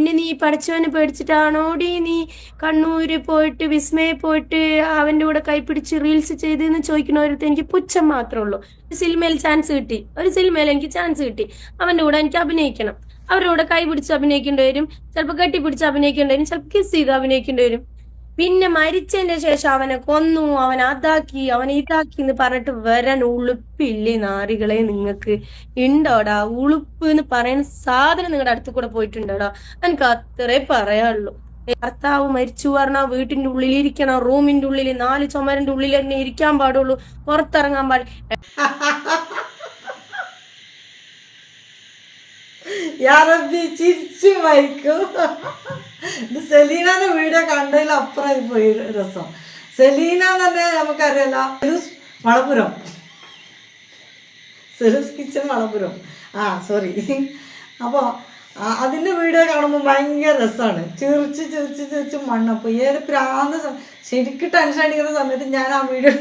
പിന്നെ നീ പഠിച്ചവനെ പേടിച്ചിട്ടാണോടി നീ കണ്ണൂര് പോയിട്ട് വിസ്മയെ പോയിട്ട് അവന്റെ കൂടെ കൈപ്പിടിച്ച് റീൽസ് ചെയ്തെന്ന് ചോദിക്കണവരടുത്ത് എനിക്ക് പുച്ഛം മാത്രമേ ഉള്ളൂ. ഒരു സിനിമയിൽ ചാൻസ് കിട്ടി. ഒരു സിനിമയിൽ എനിക്ക് ചാൻസ് കിട്ടി. അവന്റെ കൂടെ എനിക്ക് അഭിനയിക്കണം. അവരുടെ കൂടെ കൈ പിടിച്ച് അഭിനയിക്കേണ്ടി വരും. ചിലപ്പോൾ കെട്ടിപ്പിടിച്ച് അഭിനയിക്കേണ്ടി വരും. ചിലപ്പോൾ കിസ് ചെയ്ത് അഭിനയിക്കേണ്ടി വരും. പിന്നെ മരിച്ചതിന്റെ ശേഷം അവനെ കൊന്നു അവൻ അതാക്കി അവൻ ഇതാക്കി എന്ന് പറഞ്ഞിട്ട് വരാൻ ഉളുപ്പില്ലേ നാറികളെ നിങ്ങൾക്ക്? ഉണ്ടോടാ ഉളുപ്പ് എന്ന് പറയുന്ന സാധനം നിങ്ങളുടെ അടുത്ത് കൂടെ പോയിട്ടുണ്ടോടാ? എനിക്ക് അത്രേ പറയാനുള്ളൂ. ഭർത്താവ് മരിച്ചു പറഞ്ഞാൽ വീട്ടിന്റെ ഉള്ളിൽ ഇരിക്കണം റൂമിന്റെ ഉള്ളിൽ നാല് ചുമരിന്റെ ഉള്ളിൽ തന്നെ ഇരിക്കാൻ പാടുള്ളൂ പുറത്തിറങ്ങാൻ പാടില്ല യാറബി ചിരിച്ചു മരിക്കും ഇത് സെലീനാന്റെ വീഡിയോ കണ്ടതിൽ അപ്പുറമായി പോയി രസം. സെലീന എന്ന് പറഞ്ഞാൽ നമുക്കറിയാലോ സെലൂസ് സെലൂസ് കിച്ചൺ വളപുരം ആ സോറി അപ്പോൾ അതിന്റെ വീഡിയോ കാണുമ്പോൾ ഭയങ്കര രസമാണ് ചിരിച്ച് ചിരിച്ച് ചിരിച്ച് മണ്ണപ്പോൾ ഏത് പ്രാന്ത ശരിക്കും ടെൻഷൻ അടിക്കുന്ന സമയത്ത് ഞാൻ ആ വീഡിയോ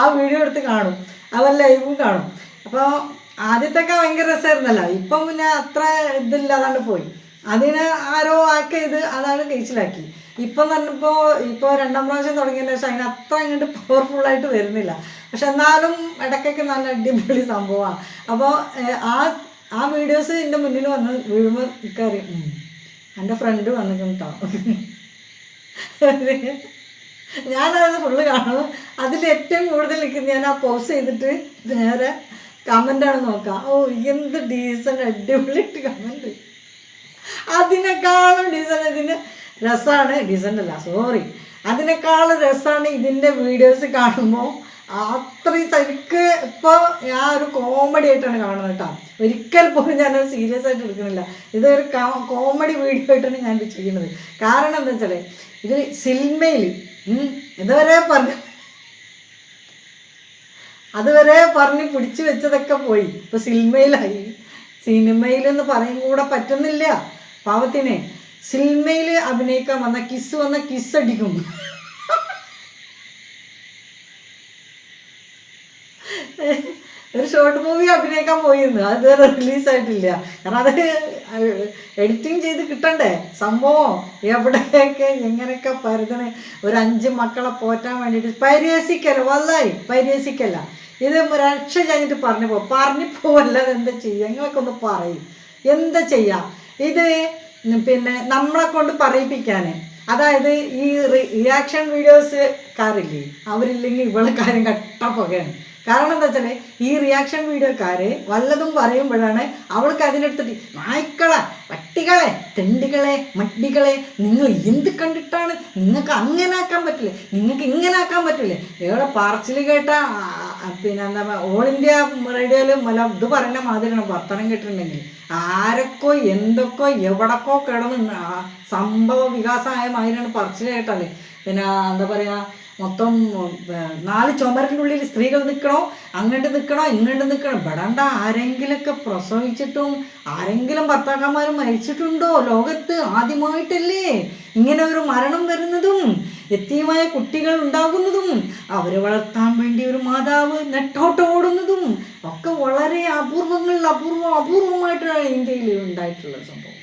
ആ വീഡിയോ എടുത്ത് കാണും. അവൻ ലൈവും കാണും. അപ്പോൾ ആദ്യത്തൊക്കെ ഭയങ്കര രസമായിരുന്നല്ലോ ഇപ്പം പിന്നെ അത്ര ഇതില്ലാതാണ്ട് പോയി. അതിന് ആരോ ആക്കി ഇത് അതാണ് കഴിച്ചിലാക്കി ഇപ്പം പറഞ്ഞപ്പോൾ ഇപ്പോൾ രണ്ടാം പ്രാവശ്യം തുടങ്ങിയതിന് ശേഷം അതിന് അത്ര അങ്ങോട്ട് ആയിട്ട് വരുന്നില്ല. പക്ഷെ എന്നാലും ഇടയ്ക്കൊക്കെ നല്ല അടിപൊളി സംഭവമാണ്. അപ്പോൾ ആ ആ വീഡിയോസ് എന്റെ മുന്നിൽ വന്ന് വീഴുമ്പോൾ ഇക്കറിയും എന്റെ ഫ്രണ്ട് വന്നിട്ടുണ്ട് കേട്ടോ ഞാനത് ഫുള്ള് കാണും. അതിൽ ഏറ്റവും കൂടുതൽ നിൽക്കുന്നത് ഞാൻ ആ പോസ് ചെയ്തിട്ട് നേരെ കമന്റാണ് നോക്കാം. ഓ എന്ത് ഡീസന്റ് അടിപൊളിയിട്ട് കമന്റ് അതിനേക്കാളും ഡീസന്റ് ഇതിന് രസമാണ് ഡീസന്റ് അല്ല സോറി അതിനേക്കാളും രസമാണ് ഇതിന്റെ വീഡിയോസ് കാണുമ്പോൾ അത്രയും എനിക്ക് ഇപ്പോൾ ഞാൻ ഒരു കോമഡി ആയിട്ടാണ് കാണുന്നത് കേട്ടോ. ഒരിക്കൽ പോലും ഞാൻ സീരിയസ് ആയിട്ട് എടുക്കുന്നില്ല. ഇതൊരു കോമഡി വീഡിയോ ആയിട്ടാണ് ഞാൻ ചെയ്യുന്നത് കാരണം എന്താ വെച്ചാൽ ഇത് സിനിമയിൽ ഇതുവരെ പറഞ്ഞു അതുവരെ പറഞ്ഞ് പിടിച്ചു വെച്ചതൊക്കെ പോയി. ഇപ്പൊ സിനിമയിലായി. സിനിമയിലെന്ന് പറയും കൂടെ പറ്റുന്നില്ല. പാവത്തിനെ സിനിമയിൽ അഭിനയിക്കാൻ വന്ന കിസ് വന്ന കിസ് അടിക്കും. ഒരു ഷോർട്ട് മൂവി അഭിനയിക്കാൻ പോയിരുന്നു അത് റിലീസായിട്ടില്ല കാരണം അത് എഡിറ്റിംഗ് ചെയ്ത് കിട്ടണ്ടേ? സംഭവം എവിടെയൊക്കെ എങ്ങനെയൊക്കെ പരുതണേ. ഒരു അഞ്ച് മക്കളെ പോറ്റാൻ വേണ്ടിയിട്ട്. പരിഹസിക്കല്ല വല്ലായി. പരിഹസിക്കല്ല. ഇത് രക്ഷ കഴിഞ്ഞിട്ട് പറഞ്ഞു പോകും പറഞ്ഞു പോവല്ലാതെ എന്താ ചെയ്യുക നിങ്ങളൊക്കെ ഒന്ന് പറയും. എന്താ ചെയ്യുക ഇത് പിന്നെ നമ്മളെ കൊണ്ട് പറയിപ്പിക്കാൻ അതായത് ഈ റിയാക്ഷൻ വീഡിയോസ് കാറില്ലേ അവരില്ലെങ്കിൽ ഇവളെ കാര്യം കട്ട പുകയാണ്. കാരണം എന്താ വെച്ചാൽ ഈ റിയാക്ഷൻ വീഡിയോക്കാർ വല്ലതും പറയുമ്പോഴാണ് അവൾക്ക് അതിനെടുത്തിട്ട് നായ്ക്കളെ പട്ടികളെ തെണ്ടികളെ മട്ടികളെ നിങ്ങൾ എന്ത് കണ്ടിട്ടാണ്? നിങ്ങൾക്ക് അങ്ങനെ ആക്കാൻ പറ്റില്ലേ? നിങ്ങൾക്ക് ഇങ്ങനെ ആക്കാൻ പറ്റില്ലേ? ഇവിടെ പറച്ചിൽ കേട്ട പിന്നെ എന്താ ഓൾ ഇന്ത്യ റേഡിയോയിൽ മല ഇത് പറയുന്ന മാതിരിയാണ് വർത്തനം കേട്ടിട്ടുണ്ടെങ്കിൽ. ആരൊക്കെ എന്തൊക്കെ എവിടെക്കോ കിടന്ന് സംഭവ വികാസമായ മാതിരിയാണ് പറച്ചിൽ കേട്ടല്ലേ പിന്നെ എന്താ പറയുക മൊത്തം നാല് ചുമരക്കിനുള്ളിൽ സ്ത്രീകൾ നിൽക്കണോ അങ്ങോട്ട് നിൽക്കണോ ഇങ്ങോട്ട് നിൽക്കണോ ഇവിടണ്ട ആരെങ്കിലൊക്കെ പ്രസവിച്ചിട്ടും ആരെങ്കിലും ഭർത്താക്കന്മാർ മരിച്ചിട്ടുണ്ടോ? ലോകത്ത് ആദ്യമായിട്ടല്ലേ ഇങ്ങനെ ഒരു മരണം വരുന്നതും. എത്തിയുമായ കുട്ടികൾ ഉണ്ടാകുന്നതും അവരെ വളർത്താൻ വേണ്ടി ഒരു മാതാവ് നെട്ടോട്ടോടുന്നതും ഒക്കെ വളരെ അപൂർവങ്ങളിൽ അപൂർവം അപൂർവമായിട്ടാണ് ഇന്ത്യയിൽ ഉണ്ടായിട്ടുള്ള സംഭവം.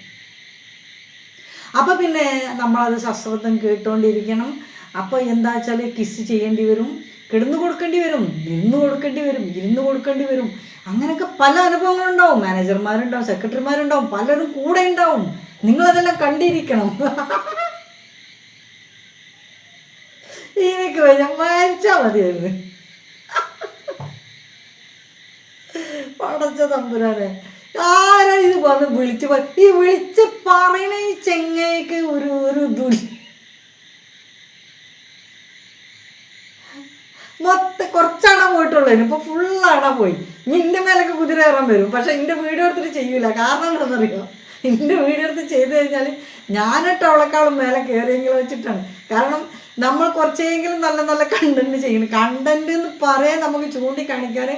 അപ്പോൾ പിന്നെ നമ്മളത് സശ്രദ്ധം കേട്ടുകൊണ്ടിരിക്കണം അപ്പോൾ എന്താ വെച്ചാൽ കിസ് ചെയ്യേണ്ടി വരും കിടന്നു കൊടുക്കേണ്ടി വരും നിന്ന് കൊടുക്കേണ്ടി വരും ഇരുന്ന് കൊടുക്കേണ്ടി വരും. അങ്ങനെയൊക്കെ പല അനുഭവങ്ങളുണ്ടാവും. മാനേജർമാരുണ്ടാവും സെക്രട്ടറിമാരുണ്ടാവും പലരും കൂടെ ഉണ്ടാവും. നിങ്ങളതെല്ലാം കണ്ടിരിക്കണം. ഇതിനൊക്കെ വരാൻ മരിച്ചാൽ മതിയായിരുന്നു. പടച്ച തമ്പുരാനെ. ആരാ ഇത് വന്ന് വിളിച്ച് ഈ വിളിച്ച് പറയണ ഈ ചെങ്ങയ്ക്ക് ഒരു ഒരു ദുരി മൊത്തം കുറച്ചാണോ പോയിട്ടുള്ളൂ. ഇനിയിപ്പോൾ അണ പോയി. നിന്റെ മേലൊക്കെ കുതിര കയറാൻ വരും. പക്ഷെ എന്റെ വീഡിയോ എടുത്തിട്ട് ചെയ്യൂല. കാരണം എന്താണെന്നറിയോ? എന്റെ വീഡിയോ എടുത്ത് ചെയ്ത് കഴിഞ്ഞാൽ ഞാനിട്ട് അവളെക്കാളും മേലെ കയറിയെങ്കിലും വെച്ചിട്ടാണ്. കാരണം നമ്മൾ കുറച്ചെങ്കിലും നല്ല നല്ല കണ്ടന്റ് ചെയ്യണം. കണ്ടന്റ് എന്ന് പറയാൻ നമുക്ക് ചൂണ്ടിക്കാണിക്കാൻ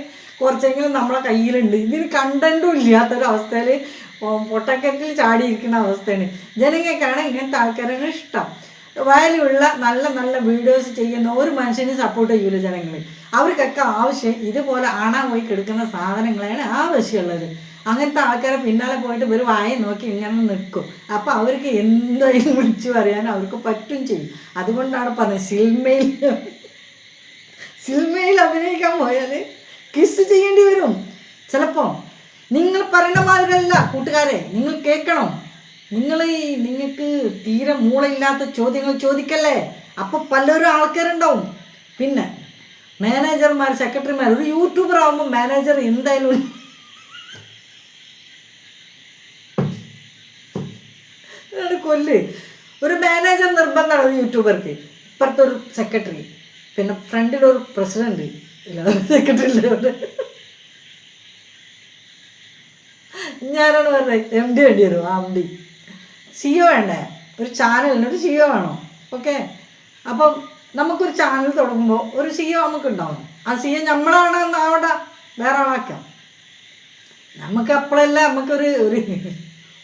കുറച്ചെങ്കിലും നമ്മളെ കയ്യിലുണ്ട്. ഇതിന് കണ്ടന്റും ഇല്ലാത്തൊരവസ്ഥയിൽ പൊട്ടക്കെറ്റിൽ ചാടിയിരിക്കുന്ന അവസ്ഥയാണ്. ജനങ്ങൾക്കാണ് ഇങ്ങനത്തെ ആൾക്കാരാണ് ഇഷ്ടം. വാല്യുള്ള നല്ല നല്ല വീഡിയോസ് ചെയ്യുന്ന ഒരു മനുഷ്യനെ സപ്പോർട്ട് ചെയ്യൂല ജനങ്ങൾ അവർക്കൊക്കെ ആവശ്യം ഇതുപോലെ ആണാൻ പോയി കിടക്കുന്ന സാധനങ്ങളാണ് ആവശ്യമുള്ളത്. അങ്ങനത്തെ ആൾക്കാരെ പിന്നാലെ പോയിട്ട് ഒരു വായ നോക്കി ഇങ്ങനെ നിൽക്കും അപ്പോൾ അവർക്ക് എന്തായാലും വിളിച്ചു പറയാൻ അവർക്ക് പറ്റും ചെയ്യും. അതുകൊണ്ടാണ് പറഞ്ഞത് സിനിമയിൽ സിനിമയിൽ അഭിനയിക്കാൻ പോയാൽ കിസ് ചെയ്യേണ്ടി വരും. ചിലപ്പോൾ നിങ്ങൾ പറയുന്ന മാതിരല്ല കൂട്ടുകാരെ നിങ്ങൾ കേൾക്കണം. നിങ്ങൾ ഈ നിങ്ങൾക്ക് തീരെ മൂളയില്ലാത്ത ചോദ്യങ്ങൾ ചോദിക്കല്ലേ? അപ്പോൾ പലരും ആൾക്കാരുണ്ടാവും. പിന്നെ മാനേജർമാർ സെക്രട്ടറിമാർ ഒരു യൂട്യൂബർ ആകുമ്പോൾ മാനേജർ എന്തായാലും ഇതാണ് കൊല്ല്. ഒരു മാനേജർ നിർബന്ധമാണ് യൂട്യൂബർക്ക് ഇപ്പുറത്തൊരു സെക്രട്ടറി പിന്നെ ഫ്രണ്ടിലൊരു പ്രസിഡന്റ് സെക്രട്ടറി ഞാനാണ് പറഞ്ഞത് എം ഡി വേണ്ടി വരും ആ എം ഡി സിഒ വേണ്ടേ? ഒരു ചാനലിന് ഒരു സിഒ വേണം? ഓക്കെ അപ്പം നമുക്കൊരു ചാനൽ തുടങ്ങുമ്പോൾ ഒരു സിഒ നമുക്ക് ഉണ്ടാവും ആ സിഒ നമ്മളാണ് അവിടെ വേറെ ആളാക്കാം. നമുക്ക് അപ്പോഴല്ല നമുക്കൊരു ഒരു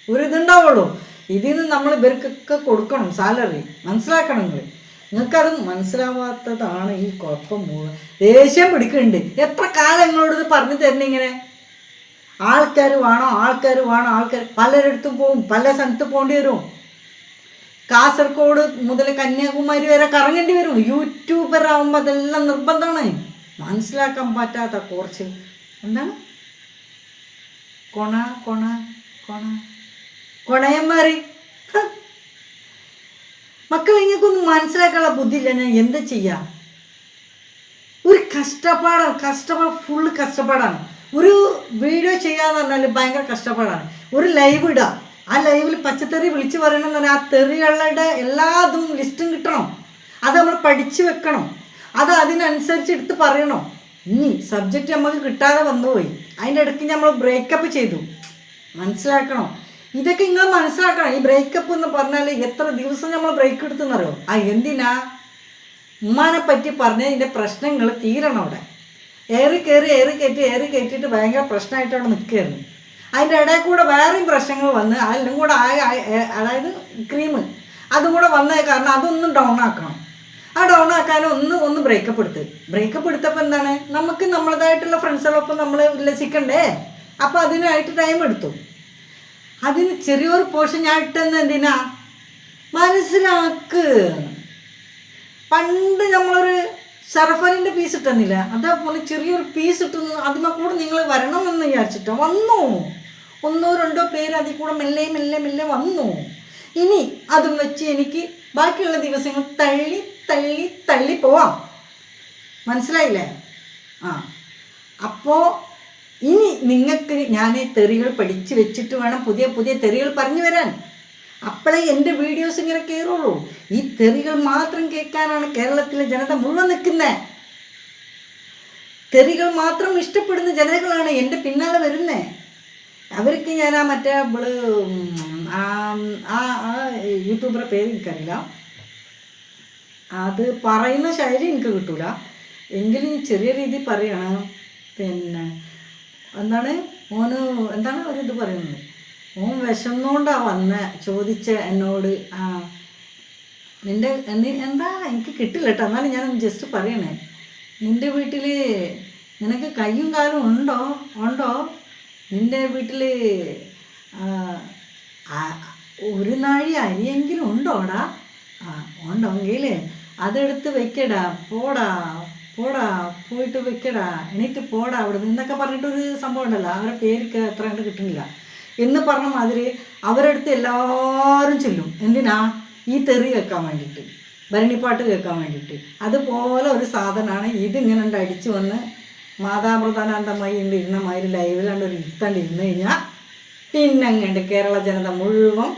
ഒരു ഇതുണ്ടാവുള്ളൂ. ഇതിൽ നിന്ന് നമ്മൾ ഇവർക്കൊക്കെ കൊടുക്കണം സാലറി മനസ്സിലാക്കണം നിങ്ങൾ നിങ്ങൾക്കത് മനസ്സിലാവാത്തതാണ് ഈ കുഴപ്പം മുഴുവൻ. ദേഷ്യം പിടിക്കുന്നുണ്ട്. എത്ര കാലം നിങ്ങളോട് ഇത് പറഞ്ഞു തരുന്ന ഇങ്ങനെ? ആൾക്കാർ വേണോ? ആൾക്കാർ വേണോ? ആൾക്കാർ പലരിടത്തും പോവും പല സ്ഥലത്ത് പോകേണ്ടി വരും. കാസർഗോഡ് മുതൽ കന്യാകുമാരി വരെ കറങ്ങേണ്ടി വരും. യൂട്യൂബർ ആകുമ്പോൾ അതെല്ലാം നിർബന്ധമാണ്. മനസ്സിലാക്കാൻ പറ്റാത്ത കുറച്ച് എന്താണ്? കൊണ കൊണ കൊണ. കൊണയന്മാര് മക്കൾ നിങ്ങൾക്കൊന്നും മനസ്സിലാക്കാനുള്ള ബുദ്ധിയില്ല. ഞാൻ എന്താ ചെയ്യാം? ഒരു കഷ്ടപ്പാടാണ് കഷ്ടപ്പാട് ഫുള്ള് കഷ്ടപ്പാടാണ്. ഒരു വീഡിയോ ചെയ്യാന്ന് പറഞ്ഞാൽ ഭയങ്കര കഷ്ടപ്പാടാണ്. ഒരു ലൈവ് ഇടാം. ആ ലൈവിൽ പച്ചത്തെറി വിളിച്ച് പറയണമെന്ന് പറഞ്ഞാൽ ആ തെറികളുടെ എല്ലാതും ലിസ്റ്റും കിട്ടണം. അത് നമ്മൾ പഠിച്ചു വെക്കണം. അത് അതിനനുസരിച്ച് എടുത്ത് പറയണം. ഇനി സബ്ജക്റ്റ് നമുക്ക് കിട്ടാതെ വന്നുപോയി. അതിന്റെ ഇടയ്ക്ക് നമ്മൾ ബ്രേക്കപ്പ് ചെയ്തു. മനസ്സിലാക്കണം. ഇതൊക്കെ നിങ്ങൾ മനസ്സിലാക്കണം. ഈ ബ്രേക്കപ്പ് എന്ന് പറഞ്ഞാൽ എത്ര ദിവസം നമ്മൾ ബ്രേക്ക് എടുത്തെന്നറിയോ? ആ എന്തിനാ? ഉമ്മാനെ പറ്റി പറഞ്ഞ ഇതിന്റെ പ്രശ്നങ്ങൾ തീരണം അവിടെ. ഏറി കയറി ഏറി കയറ്റി ഏറി കയറ്റിയിട്ട് ഭയങ്കര പ്രശ്നമായിട്ട് അവിടെ നിൽക്കുകയായിരുന്നു. അതിന്റെ ഇടയിൽ കൂടെ വേറെയും പ്രശ്നങ്ങൾ വന്ന് അതിലും കൂടെ അതായത് ക്രീം അതും കൂടെ വന്നത് കാരണം അതൊന്നും ഡൗൺ ആക്കണം. ആ ഡൗൺ ആക്കാൻ ഒന്ന് ഒന്ന് ബ്രേക്കപ്പ് എടുത്ത്. ബ്രേക്കപ്പ് എടുത്തപ്പോൾ എന്താണ്? നമുക്ക് നമ്മളതായിട്ടുള്ള ഫ്രണ്ട്സുകളൊപ്പം നമ്മൾ ഉല്ലസിക്കണ്ടേ? അപ്പോൾ അതിനായിട്ട് ടൈം എടുത്തു. അതിന് ചെറിയൊരു പോർഷൻ ഞാൻ എന്തിനാ? മനസ്സിലാക്ക്. പണ്ട് നമ്മളൊരു സർഫലിന്റെ പീസ് ഇട്ടെന്നില്ല. അതേപോലെ ചെറിയൊരു പീസ് ഇട്ടുന്നു അതിമ കൂടെ നിങ്ങൾ വരണമെന്ന് വിചാരിച്ചിട്ടോ വന്നു. ഒന്നോ രണ്ടോ പേര് അതിൽ കൂടെ മെല്ലെ മെല്ലെ മെല്ലെ വന്നു. ഇനി അതും വെച്ച് എനിക്ക് ബാക്കിയുള്ള ദിവസങ്ങൾ തള്ളി തള്ളി തള്ളി പോവാം. മനസ്സിലായില്ലേ? ആ. അപ്പോൾ ഇനി നിങ്ങൾക്ക് ഞാൻ തെറികൾ പഠിച്ച് വെച്ചിട്ട് വേണം പുതിയ പുതിയ തെറികൾ പറഞ്ഞു വരാൻ. അപ്പോഴേ എന്റെ വീഡിയോസ് ഇങ്ങനെ കയറുള്ളൂ. ഈ തെറികൾ മാത്രം കേൾക്കാനാണ് കേരളത്തിലെ ജനത മുഴുവൻ നിൽക്കുന്നത്. തെറികൾ മാത്രം ഇഷ്ടപ്പെടുന്ന ജനതകളാണ് എന്റെ പിന്നാലെ വരുന്നത്. അവർക്ക് ഞാൻ ആ മറ്റേ അവൾ ആ ആ യൂട്യൂബറെ പേര് എനിക്കറിയില്ല. അത് പറയുന്ന ശൈലി എനിക്ക് കിട്ടൂല. എങ്കിലും ചെറിയ രീതിയിൽ പറയണം. പിന്നെ എന്താണ്? ഓന് എന്താണ് അവരിത് പറയുന്നത്? ഓൻ വിശന്നുകൊണ്ടാ വന്ന ചോദിച്ച എന്നോട്. ആ. നിന്റെ എന്താ? എനിക്ക് കിട്ടില്ല കേട്ടോ എന്നാലും ഞാൻ ജസ്റ്റ് പറയണേ. നിന്റെ വീട്ടിൽ നിനക്ക് കയ്യും കാലും ഉണ്ടോ? ഉണ്ടോ? നിന്റെ വീട്ടിൽ ഒരു നാഴി അരിയെങ്കിലും ഉണ്ടോടാ? ആ ഉണ്ടോങ്കിൽ അതെടുത്ത് വെക്കടാ. പോടാ. പോടാ പോയിട്ട് വെക്കടാ. എണീറ്റ് പോടാ അവിടെ നിന്നൊക്കെ പറഞ്ഞിട്ടൊരു സംഭവം ഉണ്ടല്ലോ. അവരുടെ പേര് എത്ര കണ്ട് കിട്ടുന്നില്ല. എന്ന് പറഞ്ഞ മാതിരി അവരടുത്ത് എല്ലാവരും ചെല്ലും. എന്തിനാ? ഈ തെറി കേൾക്കാൻ വേണ്ടിയിട്ട് ഭരണിപ്പാട്ട് കേൾക്കാൻ വേണ്ടിയിട്ട് അതുപോലെ ഒരു സാധനമാണ്. ഇതിങ്ങനെ ഉണ്ട് അടിച്ചു വന്ന് മാതാമൃതാനന്ദമായി ഉണ്ട് ഇരുന്ന മാതിരി ലൈവിലാണ്ട് ഒരു ഇരുത്തണ്ട് ഇരുന്ന് കഴിഞ്ഞാൽ പിന്നെ അങ്ങനെ കേരള ജനത മുഴുവൻ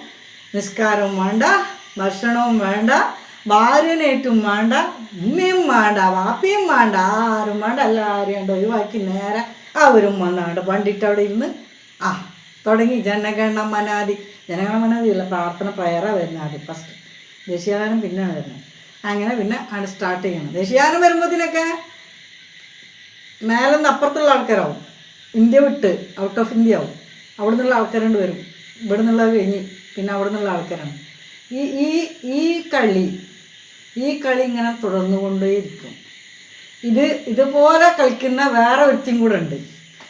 നിസ്കാരവും വേണ്ട ഭക്ഷണവും വേണ്ട ഭാര്യനേറ്റും വേണ്ട ഉമ്മയും വേണ്ട വാപ്പയും വേണ്ട ആരും വേണ്ട എല്ലാവരും കണ്ട് ഒഴിവാക്കി നേരെ അവരും വന്നാണ്ട് പണ്ടിട്ട് അവിടെ ഇരുന്ന് ആ തുടങ്ങി. ജനഗണ മനാദി. ജനഗണ മനാദി പ്രാർത്ഥന പ്രയറാണ് വരുന്നത് ആദ്യം ഫസ്റ്റ് ദേശീയഗാനം പിന്നെയാണ് വരുന്നത്. അങ്ങനെ പിന്നെ ആണ് സ്റ്റാർട്ട് ചെയ്യണം. ദേശീയഗാനം വരുമ്പോഴത്തേനൊക്കെ മേലെ നിന്ന് അപ്പുറത്തുള്ള ആൾക്കാരാവും. ഇന്ത്യ വിട്ട് ഔട്ട് ഓഫ് ഇന്ത്യ ആവും. അവിടെ നിന്നുള്ള ആൾക്കാരുണ്ട് വരും ഇവിടെ നിന്നുള്ളത് കഴിഞ്ഞ് പിന്നെ അവിടെ നിന്നുള്ള ആൾക്കാരാണ്. ഈ ഈ ഈ കളി ഈ കളി ഇങ്ങനെ തുടർന്നുകൊണ്ടേയിരിക്കും. ഇത് ഇതുപോലെ കളിക്കുന്ന വേറെ ഒരുത്തിയും കൂടെ ഉണ്ട്.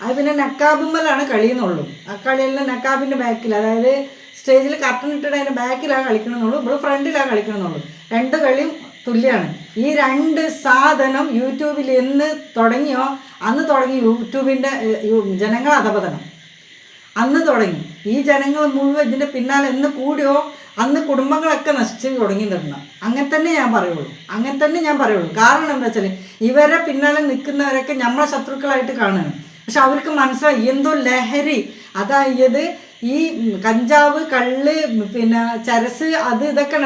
അത് പിന്നെ നക്കാബിമ്മലാണ് കളി എന്നുള്ളൂ ആ കളിയെല്ലാം നക്കാബിന്റെ ബാക്കിൽ അതായത് സ്റ്റേജിൽ കർട്ടൻ ഇട്ടിട്ട് അതിന്റെ ബാക്കിലാണ് കളിക്കണമെന്നുള്ളൂ. ഇവിടെ ഫ്രണ്ടിലാണ് കളിക്കണമെന്നുള്ളൂ. രണ്ട് കളിയും തുല്യമാണ് ഈ രണ്ട് സാധനം യൂട്യൂബിൽ എന്ന് തുടങ്ങിയോ അന്ന് തുടങ്ങി യൂട്യൂബിന്റെ ജനങ്ങൾ അധപതനം. അന്ന് തുടങ്ങി. ഈ ജനങ്ങൾ മുഴുവൻ ഇതിന്റെ പിന്നാലെ എന്ന് കൂടിയോ അന്ന് കുടുംബങ്ങളൊക്കെ നശിച്ച് തുടങ്ങിയിട്ടുണ്ട്. അങ്ങനെ തന്നെ ഞാൻ പറയുള്ളൂ. അങ്ങനെ തന്നെ ഞാൻ പറയുള്ളൂ. കാരണം എന്താ വെച്ചാൽ ഇവരെ പിന്നാലെ നിൽക്കുന്നവരൊക്കെ നമ്മളെ ശത്രുക്കളായിട്ട് കാണുകയാണ്. പക്ഷെ അവർക്ക് മനസ്സിലായി എന്തോ ലഹരി. അതായത് ഈ കഞ്ചാവ് കള്ള് പിന്നെ ചരസ് അത് ഇതൊക്കെ.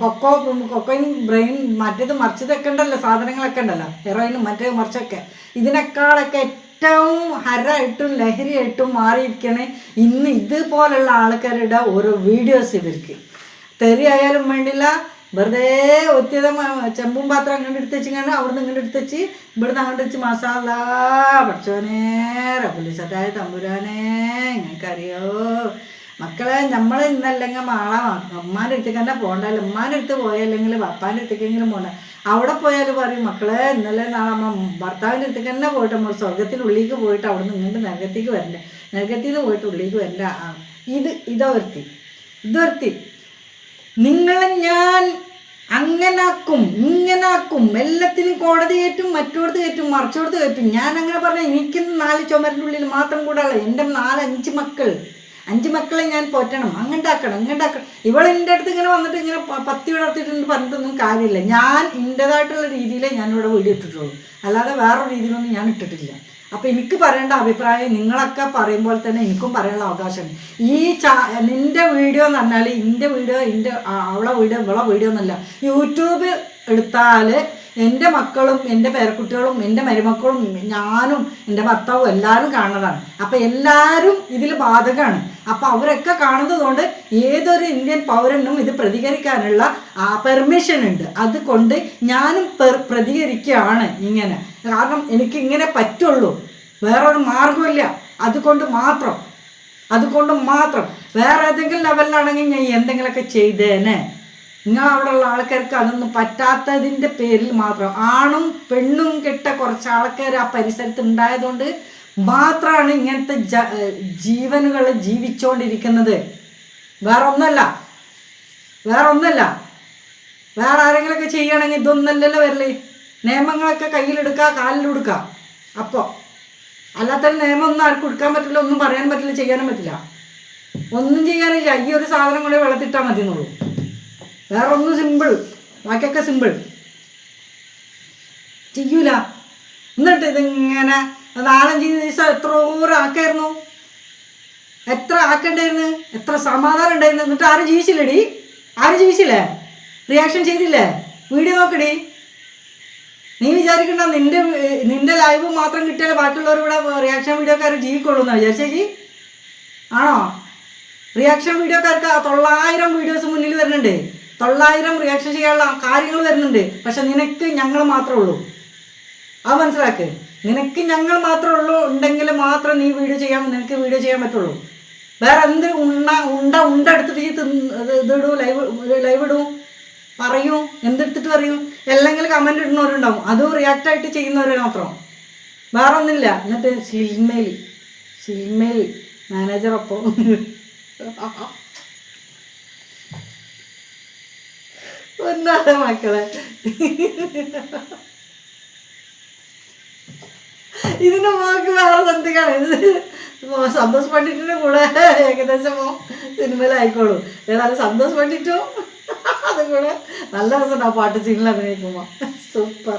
കൊക്കോ കൊക്കോയിൻ ബ്രെയിൻ മറ്റേത് മറിച്ചതൊക്കെ ഉണ്ടല്ലോ. സാധനങ്ങളൊക്കെ ഉണ്ടല്ലോ. ഹെറോയിനും മറ്റേ മറിച്ചൊക്കെ ഇതിനേക്കാളൊക്കെ ഏറ്റവും ഹരായിട്ടും ലഹരിയായിട്ടും മാറിയിരിക്കണേ ഇന്ന് ഇതുപോലുള്ള ആൾക്കാരുടെ ഓരോ വീഡിയോസ് ഇവർക്ക്. തെറി ആയാലും വേണ്ടില്ല വെറുതെ ഒത്തിരി ചെമ്പും പാത്രം അങ്ങോട്ട് എടുത്ത് വെച്ചിങ്ങനെ അവിടുന്ന് ഇങ്ങോട്ട് എടുത്ത് വെച്ച് ഇവിടുന്ന് അങ്ങോട്ട് വെച്ച് മസാല പഠിച്ചോനേ റബുലിസത്തായ തമ്പുരാനേ നിങ്ങൾക്കറിയോ? മക്കളെ നമ്മൾ ഇന്നല്ലെങ്കിൽ മാളെ. അമ്മാന്റെ അടുത്തേക്ക് തന്നെ പോകണ്ടല്ലോ ഉമ്മാന്റെ അടുത്ത് പോയല്ലെങ്കിൽ പപ്പാന്റെ അടുത്തേക്കെങ്കിലും പോകണ്ട. അവിടെ പോയാൽ പറയും മക്കളെ ഇന്നലെ നാളെ ഭർത്താവിന്റെ അടുത്തേക്ക് തന്നെ പോയിട്ട് നമ്മൾ സ്വർഗത്തിനുള്ളിലേക്ക് പോയിട്ട് അവിടെ നിന്ന് ഇങ്ങോട്ട് നരകത്തേക്ക് വരണ്ട. നരകത്തിൽ നിന്ന് പോയിട്ട് ഉള്ളിലേക്ക് വരണ്ട. ഇത് ഇതൊരുത്തി. ഇതൊരുത്തി. നിങ്ങളെ ഞാൻ അങ്ങനാക്കും ഇങ്ങനാക്കും. എല്ലാത്തിനും കോടതി കയറ്റും മറ്റോടത്ത് കയറ്റും മറിച്ചോടത്ത് കയറ്റും ഞാൻ അങ്ങനെ പറഞ്ഞാൽ എനിക്കിന്ന് നാല് ചുമരിന്റെ ഉള്ളിൽ മാത്രം കൂടാളെ എന്റെ നാലഞ്ച് മക്കൾ. അഞ്ച് മക്കളെ ഞാൻ പോറ്റണം. അങ്ങോട്ടാക്കണം ഇങ്ങോട്ടാക്കണം ഇവൾ എന്റെ അടുത്ത് ഇങ്ങനെ വന്നിട്ട് ഇങ്ങനെ പത്തി വളർത്തിയിട്ടുണ്ട് പറഞ്ഞിട്ടൊന്നും കാര്യമില്ല. ഞാൻ എന്റെതായിട്ടുള്ള രീതിയിലേ ഞാനിവിടെ വീഡിയോ ഇട്ടിട്ടുള്ളൂ. അല്ലാതെ വേറൊരു രീതിയിലൊന്നും ഞാൻ ഇട്ടിട്ടില്ല. അപ്പം എനിക്ക് പറയേണ്ട അഭിപ്രായം നിങ്ങളൊക്കെ പറയുമ്പോൾ തന്നെ എനിക്കും പറയാനുള്ള അവകാശമുണ്ട് ഈ ചാ നിന്റെ വീഡിയോ എന്ന് പറഞ്ഞാൽ എന്റെ വീഡിയോ എന്റെ അവളെ വീഡിയോ ഇവളെ വീഡിയോ എന്നല്ല. യൂട്യൂബ് എടുത്താൽ എന്റെ മക്കളും എന്റെ പേരക്കുട്ടികളും എന്റെ മരുമക്കളും ഞാനും എന്റെ ഭർത്താവും എല്ലാവരും കാണുന്നതാണ്. അപ്പം എല്ലാവരും ഇതിൽ ബാധകമാണ്. അപ്പം അവരൊക്കെ കാണുന്നതുകൊണ്ട് ഏതൊരു ഇന്ത്യൻ പൗരനും ഇത് പ്രതികരിക്കാനുള്ള പെർമിഷൻ ഉണ്ട്. അതുകൊണ്ട് ഞാനും പ്രതികരിക്കുകയാണ് ഇങ്ങനെ. കാരണം എനിക്ക് ഇങ്ങനെ പറ്റുള്ളൂ. വേറൊരു മാർഗമില്ല അതുകൊണ്ട് മാത്രം. അതുകൊണ്ട് മാത്രം. വേറെ ഏതെങ്കിലും ലെവലിലാണെങ്കിൽ ഞാൻ എന്തെങ്കിലുമൊക്കെ ചെയ്തേനെ. നിങ്ങൾ അവിടെയുള്ള ആൾക്കാർക്ക് അതൊന്നും പറ്റാത്തതിന്റെ പേരിൽ മാത്രം ആണും പെണ്ണും കെട്ട കുറച്ച് ആൾക്കാർ ആ പരിസരത്ത് ഉണ്ടായതുകൊണ്ട് മാത്രമാണ് ഇങ്ങനത്തെ ജ ജീവനുകൾ ജീവിച്ചുകൊണ്ടിരിക്കുന്നത് വേറെ ഒന്നല്ല വേറെ ഒന്നല്ല വേറെ ആരെങ്കിലുമൊക്കെ ചെയ്യണമെങ്കിൽ ഇതൊന്നല്ലല്ലോ വരൽ. നിയമങ്ങളൊക്കെ കയ്യിലെടുക്കുക കാലിലെടുക്കുക അപ്പോൾ അല്ലാത്ത നിയമം ഒന്നും ആർക്കും എടുക്കാൻ പറ്റില്ല ഒന്നും പറയാൻ പറ്റില്ല ചെയ്യാനും പറ്റില്ല. ഒന്നും ചെയ്യാനില്ല. ഈ ഒരു സാധനം കൂടെ വെള്ളത്തിട്ടാൽ മതി എന്നുള്ളൂ വേറെ ഒന്ന് സിമ്പിൾ ബാക്കിയൊക്കെ സിമ്പിൾ ചെയ്യൂല. എന്നിട്ട് ഇതിങ്ങനെ നാലഞ്ച് ദിവസം എത്ര ആക്കായിരുന്നു? എത്ര ആക്കണ്ടായിരുന്നു? എത്ര സമാധാനം ഉണ്ടായിരുന്നു? എന്നിട്ട് ആരും ജീവിച്ചില്ലടി. ആരും ജീവിച്ചില്ലേ? റിയാക്ഷൻ ചെയ്തില്ലേ? വീഡിയോ നോക്കടി. നീ വിചാരിക്കണ്ട നിന്റെ നിന്റെ ലൈവ് മാത്രം കിട്ടിയാലേ ബാക്കിയുള്ളവർ ഇവിടെ റിയാക്ഷൻ വീഡിയോക്കാർ ജീവിക്കുള്ളൂ എന്നാ വിചാരിച്ചേച്ചി ആണോ? റിയാക്ഷൻ വീഡിയോക്കാർക്ക് തൊള്ളായിരം വീഡിയോസ് മുന്നിൽ വരുന്നുണ്ട്. തൊള്ളായിരം റിയാക്ഷൻ ചെയ്യാനുള്ള കാര്യങ്ങൾ വരുന്നുണ്ട്. പക്ഷെ നിനക്ക് ഞങ്ങൾ മാത്രമേ ഉള്ളൂ. അത് മനസ്സിലാക്ക്. നിനക്ക് ഞങ്ങൾ മാത്രമേ ഉള്ളൂ ഉണ്ടെങ്കിൽ മാത്രം നീ വീഡിയോ ചെയ്യാൻ നിനക്ക് വീഡിയോ ചെയ്യാൻ പറ്റുള്ളൂ. വേറെ എന്ത് ഉണ്ണ ഉണ്ട ഉണ്ട എടുത്തിട്ട് ഈ ഇതിടൂ ലൈവ് ലൈവ് ഇടൂ. പറയൂ. എന്തെടുത്തിട്ട് പറയൂ. അല്ലെങ്കിൽ കമന്റ് ഇടുന്നവരുണ്ടാവും. അതും റിയാക്റ്റ് ആയിട്ട് ചെയ്യുന്നവർ മാത്രം. വേറെ ഒന്നുമില്ല. എന്നിട്ട് സിനിമയിൽ മാനേജർ മാനേജറൊപ്പം ഒന്നാതെ മക്കളെ. ഇതിന്റെ മോക്ക് വേറെ സന്ധിക്കാണ്. ഇത് സന്തോഷ് പണ്ഡിറ്റിന്റെ കൂടെ ഏകദേശം മോ സിനിമയിലായിക്കോളൂ. ഏതായാലും സന്തോഷ് പണ്ഡിറ്റും അതും കൂടെ നല്ല രസമുണ്ട് ആ പാട്ട് സീനിൽ അഭിനയിക്കുമ്പോൾ സൂപ്പർ.